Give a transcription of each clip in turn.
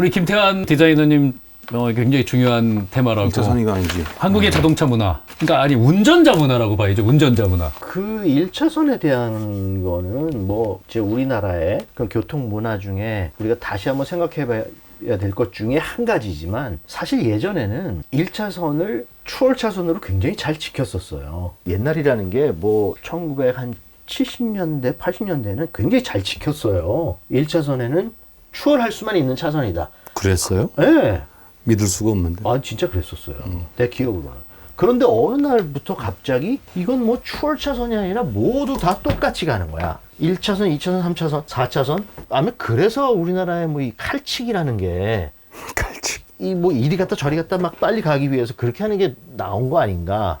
우리 김태환 디자이너님 어, 굉장히 중요한 테마라고. 2차선이가 아니지. 한국의 자동차 문화. 그러니까 아니 운전자 문화라고 봐야죠. 운전자 문화. 그 1차선에 대한 거는 뭐 이제 우리나라의 그 교통 문화 중에 우리가 다시 한번 생각해 봐야 될 것 중에 한 가지지만 사실 예전에는 1차선을 추월 차선으로 굉장히 잘 지켰었어요. 옛날이라는 게 뭐 1970년대, 80년대는 굉장히 잘 지켰어요. 1차선에는 추월할 수만 있는 차선이다. 그랬어요? 예. 믿을 수가 없는데. 아 진짜 그랬었어요. 내 기억으로는. 그런데 어느 날부터 갑자기 이건 뭐 추월 차선이 아니라 모두 다 똑같이 가는 거야. 1차선, 2차선, 3차선, 4차선. 아마 그래서 우리나라의 뭐 이 칼치기라는 게 칼집. 이뭐 이리 갔다 저리 갔다 막 빨리 가기 위해서 그렇게 하는 게 나온 거 아닌가.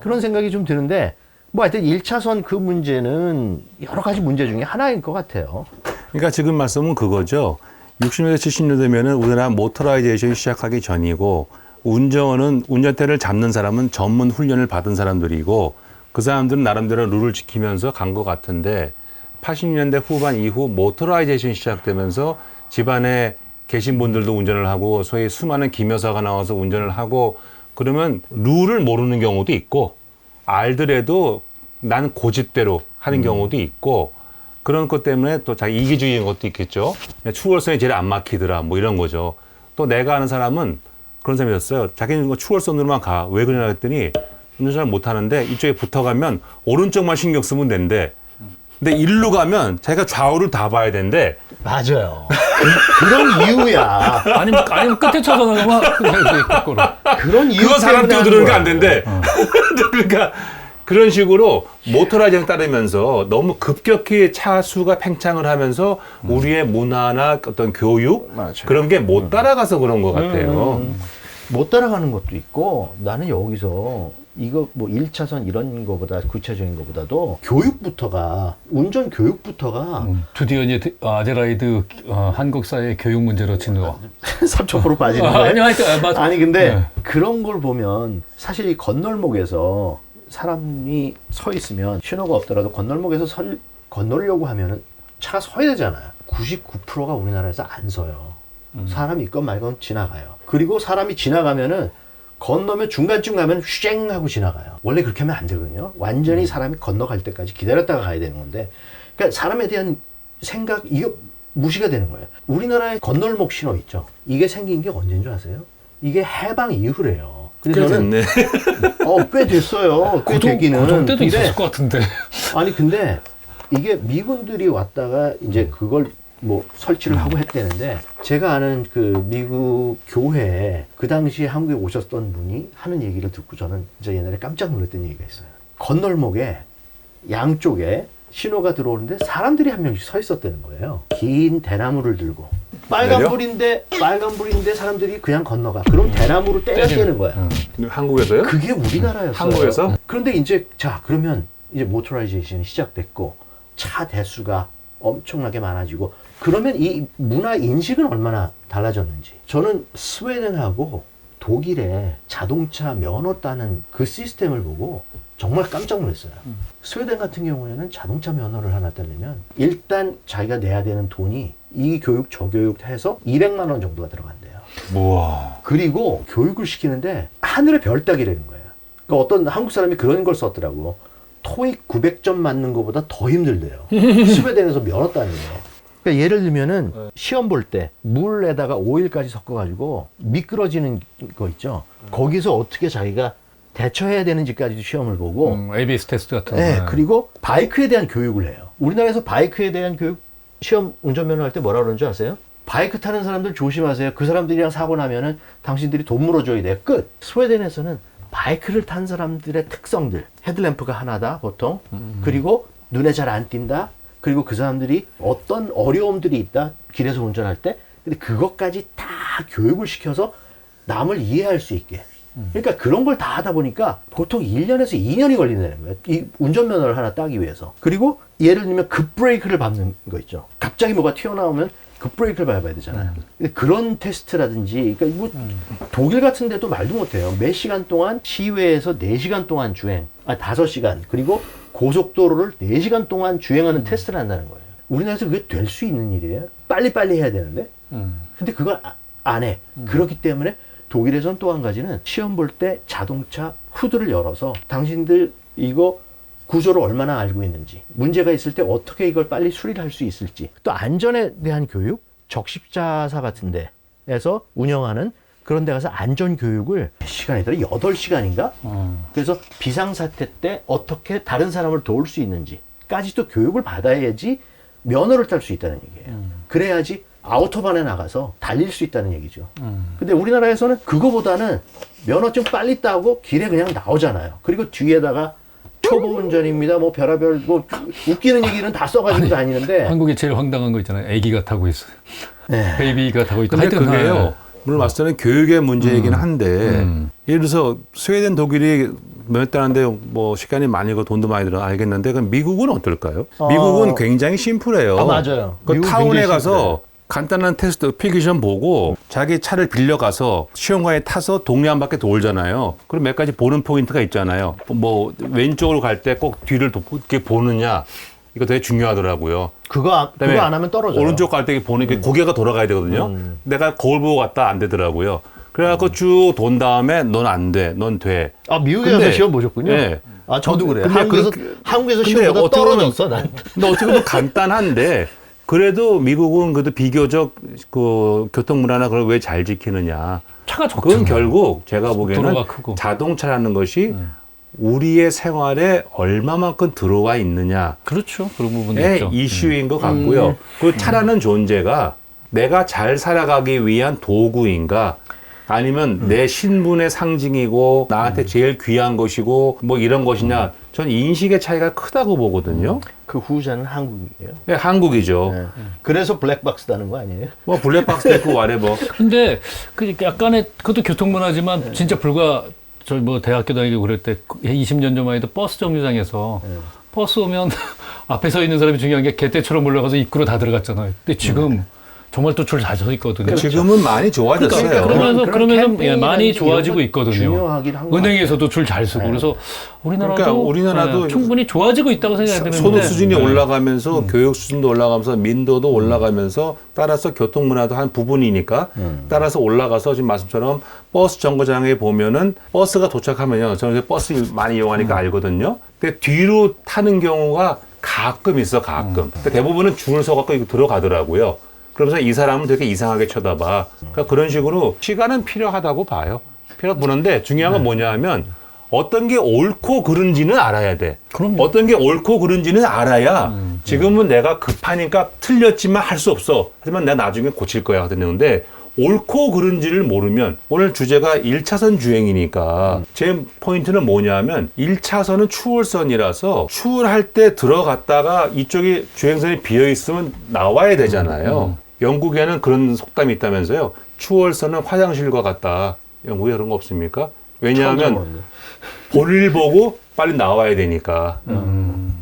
그런 생각이 좀 드는데 뭐 하여튼 1차선 그 문제는 여러 가지 문제 중에 하나인 것 같아요. 그러니까 지금 말씀은 그거죠. 60년대, 70년대면은 우리나라 모터라이제이션이 시작하기 전이고 운전은 운전대를 잡는 사람은 전문 훈련을 받은 사람들이고 그 사람들은 나름대로 룰을 지키면서 간 것 같은데 80년대 후반 이후 모터라이제이션이 시작되면서 집안에 계신 분들도 운전을 하고 소위 수많은 기여사가 나와서 운전을 하고 그러면 룰을 모르는 경우도 있고 알더라도 난 고집대로 하는 경우도 있고 그런 것 때문에 또 자기 이기주의인 것도 있겠죠. 추월선이 제일 안 막히더라 뭐 이런 거죠. 또 내가 아는 사람은 그런 사람이었어요. 자기는 뭐 추월선으로만 가. 왜 그러냐 했더니 운전 잘 못하는데 이쪽에 붙어가면 오른쪽만 신경 쓰면 된대. 근데 일로 가면 자기가 좌우를 다 봐야 된대. 맞아요. 그, 런 이유야. 아니면 아니면 끝에 차선으로만 그냥 이렇게 거꾸로. 그런 이유 그거 사람 때문에 뛰어들으니까 안 하는 된대. 그러니까 그런 식으로 모터라이징 따르면서 너무 급격히 차 수가 팽창을 하면서 우리의 문화나 어떤 교육 맞아요. 그런 게 못 따라가서 그런 것 같아요. 못 따라가는 것도 있고 나는 여기서 이거 뭐 1차선 이런 거보다 구체적인 거보다도 교육부터가 운전 교육부터가 음, 드디어 이제 드- 아데라이드 어, 한국 사회 교육 문제로 진거. 3초 빠지는 아, 거예요. 아니 하여튼 아, 맞. 아니 근데 네. 그런 걸 보면 사실 이 건널목에서 사람이 서 있으면 신호가 없더라도 건널목에서 설, 건너려고 하면은 차가 서야 되잖아요. 99%가 우리나라에서 안 서요. 사람이 있건 말건 지나가요. 그리고 사람이 지나가면은 건너면 중간쯤 가면 휘쟁 하고 지나가요. 원래 그렇게 하면 안 되거든요. 완전히 사람이 건너갈 때까지 기다렸다가 가야 되는 건데. 그러니까 사람에 대한 생각, 이거 무시가 되는 거예요. 우리나라의 건널목 신호 있죠. 이게 생긴 게 언제인 줄 아세요? 이게 해방 이후래요. 근데 꽤 저는 됐네. 어, 꽤 됐어요. 꽤 고정, 되기는. 고정 때도 근데 있었을 것 같은데. 아니 근데 이게 미군들이 왔다가 이제 그걸 뭐 설치를 하고 했대는데 제가 아는 그 미국 교회에 그 당시에 한국에 오셨던 분이 하는 얘기를 듣고 저는 진짜 옛날에 깜짝 놀랐던 얘기가 있어요. 건널목에 양쪽에 신호가 들어오는데 사람들이 한 명씩 서 있었다는 거예요. 긴 대나무를 들고 빨간 내려? 불인데 빨간 불인데 사람들이 그냥 건너가. 그럼 대나무로 때려대는 거야. 한국에서요? 그게 우리나라였어요. 한국에서? 그런데 이제 자 그러면 이제 모터라이제이션이 시작됐고 차 대수가 엄청나게 많아지고 그러면 이 문화 인식은 얼마나 달라졌는지 저는 스웨덴하고 독일의 자동차 면허 따는 그 시스템을 보고 정말 깜짝 놀랐어요. 스웨덴 같은 경우에는 자동차 면허를 하나 따려면 일단 자기가 내야 되는 돈이 이 교육 저 교육 해서 200만 원 정도가 들어간대요. 우와. 그리고 교육을 시키는데 하늘의 별 따기라는 거예요. 그러니까 어떤 한국 사람이 그런 걸 썼더라고. 토익 900점 맞는 것보다 더 힘들대요. 스웨덴에서 면허 따는 거. 그러니까 예를 들면은 시험 볼 때 물에다가 오일까지 섞어가지고 미끄러지는 거 있죠. 거기서 어떻게 자기가 대처해야 되는지까지도 시험을 보고 음, ABS 테스트 같은 네, 거. 그리고 바이크에 대한 교육을 해요. 우리나라에서 바이크에 대한 교육 시험 운전면허 할 때 뭐라 그러는 줄 아세요? 바이크 타는 사람들 조심하세요. 그 사람들이랑 사고 나면은 당신들이 돈 물어줘야 돼. 끝. 스웨덴에서는 바이크를 탄 사람들의 특성들. 헤드램프가 하나다, 보통. 그리고 눈에 잘 안 띈다. 그리고 그 사람들이 어떤 어려움들이 있다. 길에서 운전할 때. 근데 그것까지 다 교육을 시켜서 남을 이해할 수 있게. 그러니까 그런 걸 다 하다 보니까 보통 1년에서 2년이 걸린다는 거예요. 이 운전면허를 하나 따기 위해서. 그리고 예를 들면 급브레이크를 밟는 거 있죠. 갑자기 뭐가 튀어나오면 급브레이크를 밟아야 되잖아요. 근데 그런 테스트라든지, 그러니까 뭐 독일 같은 데도 말도 못해요. 몇 시간 동안 시외에서 4시간 동안 주행, 아, 5시간. 그리고 고속도로를 4시간 동안 주행하는 테스트를 한다는 거예요. 우리나라에서 그게 될 수 있는 일이에요? 빨리빨리 해야 되는데? 음. 근데 그걸 아- 안 해. 그렇기 때문에 독일에선 또 한 가지는 시험 볼 때 자동차 후드를 열어서 당신들 이거 구조를 얼마나 알고 있는지, 문제가 있을 때 어떻게 이걸 빨리 수리를 할 수 있을지, 또 안전에 대한 교육, 적십자사 같은 데에서 운영하는 그런 데 가서 안전 교육을 몇 시간이더라? 8시간인가? 어. 그래서 비상사태 때 어떻게 다른 사람을 도울 수 있는지까지도 교육을 받아야지 면허를 딸 수 있다는 얘기예요. 그래야지 아우토반에 나가서 달릴 수 있다는 얘기죠. 근데 우리나라에서는 그거보다는 면허증 빨리 따고 길에 그냥 나오잖아요. 그리고 뒤에다가 초보 운전입니다. 뭐 별의별 뭐 웃기는 얘기는 다 써가지고 다니는데 한국에 제일 황당한 거 있잖아요. 아기가 타고 있어요. 네. 베이비가 타고 있다. 하여튼, 그게요. 네. 물론 봤을 때는 교육의 문제이긴 한데 음. 예를 들어서 스웨덴, 독일이 면허 따는데 뭐 시간이 많이 들고 돈도 많이 들어 알겠는데 그럼 미국은 어떨까요? 어. 미국은 굉장히 심플해요. 아, 맞아요. 그 타운에 굉장히 가서. 간단한 테스트 필기시험 보고 자기 차를 빌려가서 시험관에 타서 동네 한 바퀴 돌잖아요. 그럼 몇 가지 보는 포인트가 있잖아요. 뭐 왼쪽으로 갈 때 꼭 뒤를 돕게 보느냐 이거 되게 중요하더라고요. 그거 그거 안 하면 떨어져요. 오른쪽 갈때 보는 게 고개가 돌아가야 되거든요. 음. 내가 거울 보고 갔다 안 되더라고요. 그래갖고 쭉 돈 다음에 넌 안 돼, 넌 돼. 아 미국에 근데- 시험 보셨군요. 네. 아 저도 그래요. 근데 한국에서 그렇게- 한국에서 근데 시험보다 어떻게 보면- 떨어졌어 난. 근데 어떻게 보면 간단한데 그래도 미국은 그래도 비교적 그 교통 문화나 그걸 왜 잘 지키느냐. 차가 좋죠. 그건 결국 제가 보기에는 도로가 크고. 자동차라는 것이 우리의 생활에 얼마만큼 들어와 있느냐. 그렇죠. 그런 있죠. 이슈인 것 같고요. 음. 그 차라는 존재가 내가 잘 살아가기 위한 도구인가 아니면 음. 내 신분의 상징이고 나한테 제일 귀한 것이고 뭐 이런 것이냐 전 인식의 차이가 크다고 보거든요. 그 후자는 한국이에요. 네, 한국이죠. 네. 그래서 블랙박스다는 거 아니에요? 뭐 블랙박스 있고 와래 뭐. 근데 그 약간의 그것도 교통문화지만 진짜 불과 저 뭐 대학교 다니고 그럴 때 20년 전만 해도 버스 정류장에서 버스 오면 앞에 서 있는 사람이 중요한 게 개떼처럼 몰려가서 입구로 다 들어갔잖아요. 근데 지금 정말 또 줄 잘 서 있거든요. 지금은 많이 좋아졌어요. 그러니까 그러면서 그런 그러면서 캠페인이라는 예, 많이 게 좋아지고 있거든요. 중요하긴 은행에서도 줄 잘 쓰고 네. 그래서 우리나라도 그러니까 우리나라도 예, 충분히 좋아지고 있다고 생각이 드는데 소득 수준이 네. 올라가면서 교육 수준도 올라가면서 민도도 올라가면서 따라서 교통 문화도 한 부분이니까 음. 따라서 올라가서 지금 말씀처럼 버스 정거장에 보면은 버스가 도착하면요 저는 이제 버스 많이 이용하니까 알거든요. 근데 뒤로 타는 경우가 가끔 있어 가끔. 근데 대부분은 줄을 서갖고 이거 들어가더라고요. 그러면서 이 사람은 되게 이상하게 쳐다봐. 그러니까 그런 식으로 시간은 필요하다고 봐요. 필요 보는데 중요한 건 뭐냐 하면 어떤 게 옳고 그른지는 알아야 돼. 그럼요. 어떤 게 옳고 그른지는 알아야 지금은 내가 급하니까 틀렸지만 할 수 없어. 하지만 내가 나중에 고칠 거야. 그랬는데 옳고 그른지를 모르면 오늘 주제가 1차선 주행이니까 제 포인트는 뭐냐면 1차선은 추월선이라서 추월할 때 들어갔다가 이쪽이 주행선이 비어 있으면 나와야 되잖아요. 영국에는 그런 속담이 있다면서요. 추월선은 화장실과 같다. 영국에 그런 거 없습니까? 왜냐하면 볼일 보고 빨리 나와야 되니까.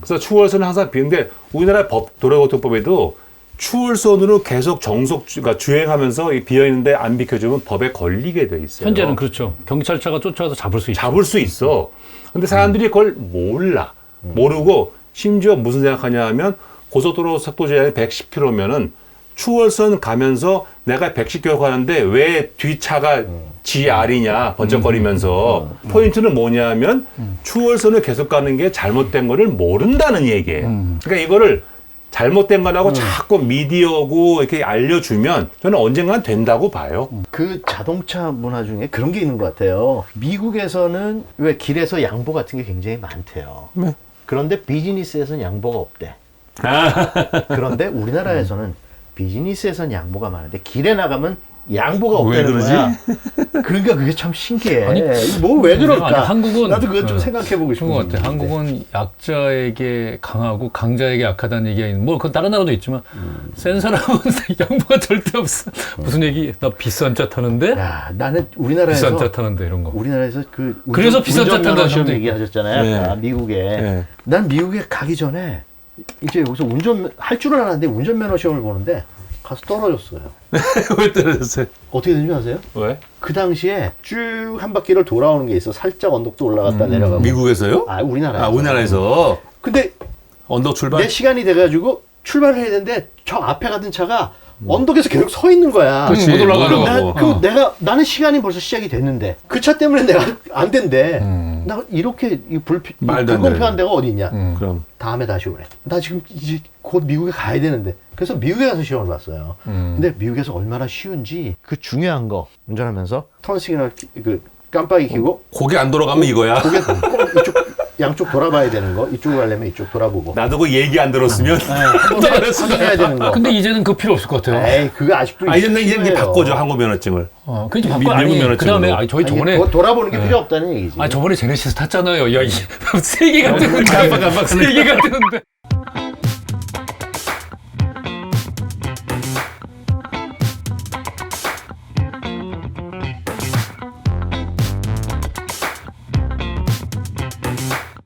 그래서 추월선은 항상 비는데 우리나라 법 도로교통법에도 추월선으로 계속 정속 주- 그러니까 주행하면서 이 비어 있는데 안 비켜주면 법에 걸리게 돼 있어요. 현재는 그렇죠. 경찰차가 쫓아와서 잡을 수 있죠. 잡을 수 있어. 근데 사람들이 그걸 몰라. 모르고 심지어 무슨 생각하냐 하면 고속도로 속도 제한이 110km면은 추월선 가면서 내가 110km 가는데 왜 뒤차가 GR이냐 번쩍거리면서 포인트는 뭐냐 하면 추월선을 계속 가는 게 잘못된 거를 모른다는 얘기예요. 그러니까 이거를 잘못된 거라고 자꾸 미디어고 이렇게 알려주면 저는 언젠간 된다고 봐요. 그 자동차 문화 중에 그런 게 있는 것 같아요. 미국에서는 왜 길에서 양보 같은 게 굉장히 많대요. 네. 그런데 비즈니스에서는 양보가 없대. 그런데 우리나라에서는 비즈니스에서는 양보가 많은데 길에 나가면 양보가 왜 없다는 그러지? 거야. 그러니까 그게 참 신기해. 아니, 뭐왜 그럴까? 아니, 한국은- 나도 그거 좀 네. 생각해 보고 싶은 것 같아요. 부분인데. 한국은 약자에게 강하고 강자에게 약하다는 얘기가 있는. 뭐 그건 다른 나라도 있지만 센 사람은 양보가 절대 없어. 무슨 얘기? 나 비싼 차 타는데 야, 나는 우리나라에서 비싼 차 타는데 이런 거. 우리나라에서 그 운전- 그래서 비싼 차 탄다는 시험 얘기하셨잖아요. 네. 아까 미국에. 네. 난 미국에 가기 전에 이제 여기서 운전 할 줄은 아는데 운전면허 시험을 보는데 가서 떨어졌어요. 왜 떨어졌어요? 어떻게 된지 아세요? 왜? 그 당시에 쭉 한 바퀴를 돌아오는 게 있어. 살짝 언덕도 올라갔다 내려가고. 음, 미국에서요? 아 우리나라. 아, 우리나라에서 근데 언덕 출발? 내 시간이 돼가지고 출발을 해야 되는데 저 앞에 가던 차가 언덕에서 계속 서 있는 거야. 그치, 못 올라가려고. 나, 어. 그 내가 나는 시간이 벌써 시작이 됐는데 그 차 때문에 내가 안 된대. 음. 나 이렇게 이 불피, 말도 안 불공평한 되는. 데가 어디 있냐? 음. 그럼 다음에 다시 오래. 나 지금 이제 곧 미국에 가야 되는데. 그래서 미국에 가서 시험을 봤어요. 음. 근데 미국에서 얼마나 쉬운지 그 중요한 거 운전하면서 턴 시그널 키- 그 깜빡이 켜고 고개 안 돌아가면 이거야. 고개 꼭 이쪽 양쪽 돌아봐야 되는 거. 이쪽으로 가려면 이쪽 돌아보고. 나도 그 얘기 안 들었으면 한번 확인해야 되는 거. 근데 이제는 그 필요 없을 것 같아요. 에이 그거 아직도 아 이제 이제 이제 필요해요. 바꿔줘 항공 면허증을. 어, 그게 좀 미- 바꿔. 미국 아니, 면허증으로. 그 다음에, 아니, 저희 아니, 저번에. 도, 돌아보는 게 필요 없다는 얘기지. 아 저번에 제네시스 탔잖아요. 야, 이, 세 개가 뜨는데. 세 개가 뜨는데.